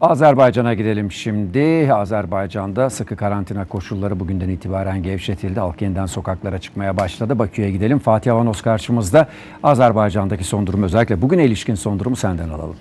Azerbaycan'a gidelim şimdi. Azerbaycan'da sıkı karantina koşulları bugünden itibaren gevşetildi. Halk yeniden sokaklara çıkmaya başladı. Bakü'ye gidelim. Fatih Avanos karşımızda. Azerbaycan'daki son durum özellikle bugüne ilişkin son durumu senden alalım.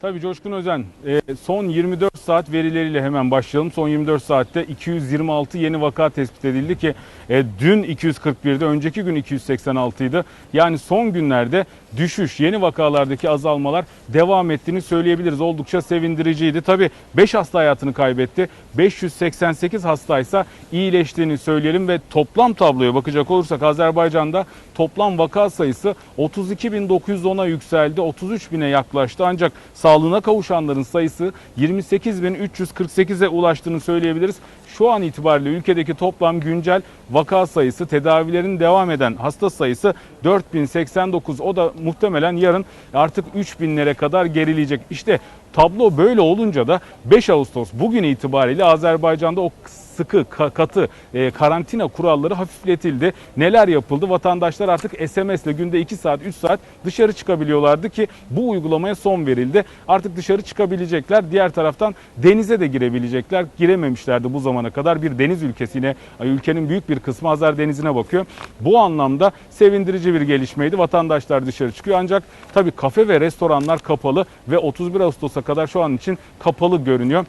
Tabii Coşkun Özen, e, son 24 saat verileriyle hemen başlayalım. Son 24 saatte 226 yeni vaka tespit edildi ki e, dün 241'de, önceki gün 286 idi. Yani son günlerde düşüş, yeni vakalardaki azalmalar devam ettiğini söyleyebiliriz. Oldukça sevindiriciydi. Tabii 5 hasta hayatını kaybetti. 588 hastaysa iyileştiğini söyleyelim ve toplam tabloya bakacak olursak Azerbaycan'da toplam vaka sayısı 32.910'a yükseldi. 33.000'e yaklaştı. Ancak sağlığına kavuşanların sayısı 28.348'e ulaştığını söyleyebiliriz. Şu an itibariyle ülkedeki toplam güncel vaka sayısı, tedavilerin devam eden hasta sayısı 4089. O da muhtemelen yarın artık 3000'lere kadar gerileyecek. İşte tablo böyle olunca da 5 Ağustos bugün itibariyle Azerbaycan'da o sıkı, ka- katı e, karantina kuralları hafifletildi. Neler yapıldı? Vatandaşlar artık SMS ile günde 2 saat, 3 saat dışarı çıkabiliyorlardı ki bu uygulamaya son verildi. Artık dışarı çıkabilecekler. Diğer taraftan denize de girebilecekler. Girememişlerdi bu zamana kadar. Bir deniz ülkesine, ülkenin büyük bir kısmı Azer Denizi'ne bakıyor. Bu anlamda sevindirici bir gelişmeydi. Vatandaşlar dışarı çıkıyor ancak tabii kafe ve restoranlar kapalı ve 31 Ağustos'a kadar şu an için kapalı görünüyor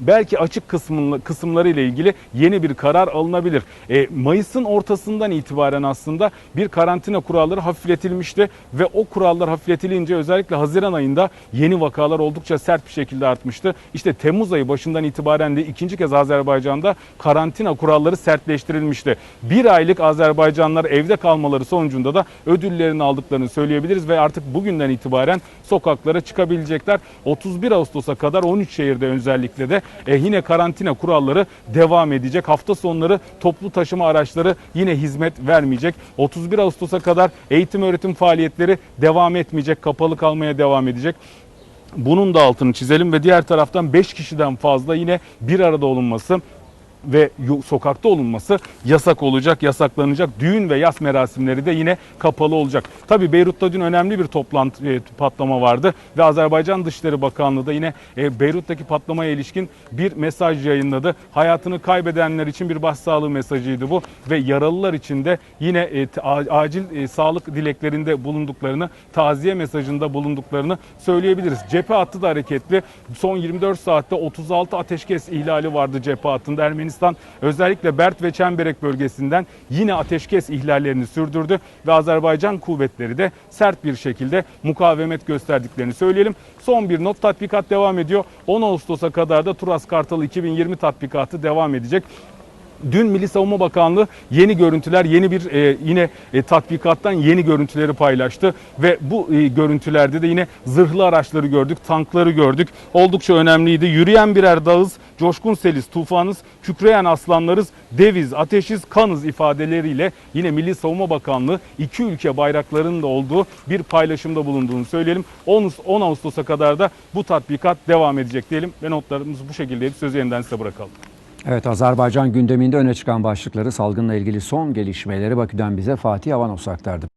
belki açık kısmın, kısımları ile ilgili yeni bir karar alınabilir. E, Mayıs'ın ortasından itibaren aslında bir karantina kuralları hafifletilmişti ve o kurallar hafifletilince özellikle Haziran ayında yeni vakalar oldukça sert bir şekilde artmıştı. İşte Temmuz ayı başından itibaren de ikinci kez Azerbaycan'da karantina kuralları sertleştirilmişti. Bir aylık Azerbaycanlılar evde kalmaları sonucunda da ödüllerini aldıklarını söyleyebiliriz ve artık bugünden itibaren sokaklara çıkabilecekler. 31 Ağustos'a kadar 13 şehirde özellikle de e, yine karantina kuralları devam edecek. Hafta sonları toplu taşıma araçları yine hizmet vermeyecek. 31 Ağustos'a kadar eğitim öğretim faaliyetleri devam etmeyecek. Kapalı kalmaya devam edecek. Bunun da altını çizelim ve diğer taraftan 5 kişiden fazla yine bir arada olunması ve sokakta olunması yasak olacak, yasaklanacak. Düğün ve yas merasimleri de yine kapalı olacak. Tabii Beyrut'ta dün önemli bir toplantı e, patlama vardı ve Azerbaycan Dışişleri Bakanlığı da yine e, Beyrut'taki patlamaya ilişkin bir mesaj yayınladı. Hayatını kaybedenler için bir başsağlığı mesajıydı bu ve yaralılar için de yine e, acil e, sağlık dileklerinde bulunduklarını, taziye mesajında bulunduklarını söyleyebiliriz. Cephe hattı da hareketli. Son 24 saatte 36 ateşkes ihlali vardı cephe hattında. Ermenistan özellikle Bert ve Çemberek bölgesinden yine ateşkes ihlallerini sürdürdü ve Azerbaycan kuvvetleri de sert bir şekilde mukavemet gösterdiklerini söyleyelim. Son bir not tatbikat devam ediyor. 10 Ağustos'a kadar da Turas Kartalı 2020 tatbikatı devam edecek. Dün Milli Savunma Bakanlığı yeni görüntüler, yeni bir e, yine e, tatbikattan yeni görüntüleri paylaştı ve bu e, görüntülerde de yine zırhlı araçları gördük, tankları gördük. Oldukça önemliydi. Yürüyen birer dağız, coşkun seliz, tufanız, kükreyen aslanlarız, deviz, ateşiz, kanız ifadeleriyle yine Milli Savunma Bakanlığı iki ülke bayraklarının da olduğu bir paylaşımda bulunduğunu söyleyelim. 10, 10 Ağustos'a kadar da bu tatbikat devam edecek diyelim ve notlarımızı bu şekilde sözü yeniden size bırakalım. Evet Azerbaycan gündeminde öne çıkan başlıkları salgınla ilgili son gelişmeleri Bakü'den bize Fatih Avanos aktardı.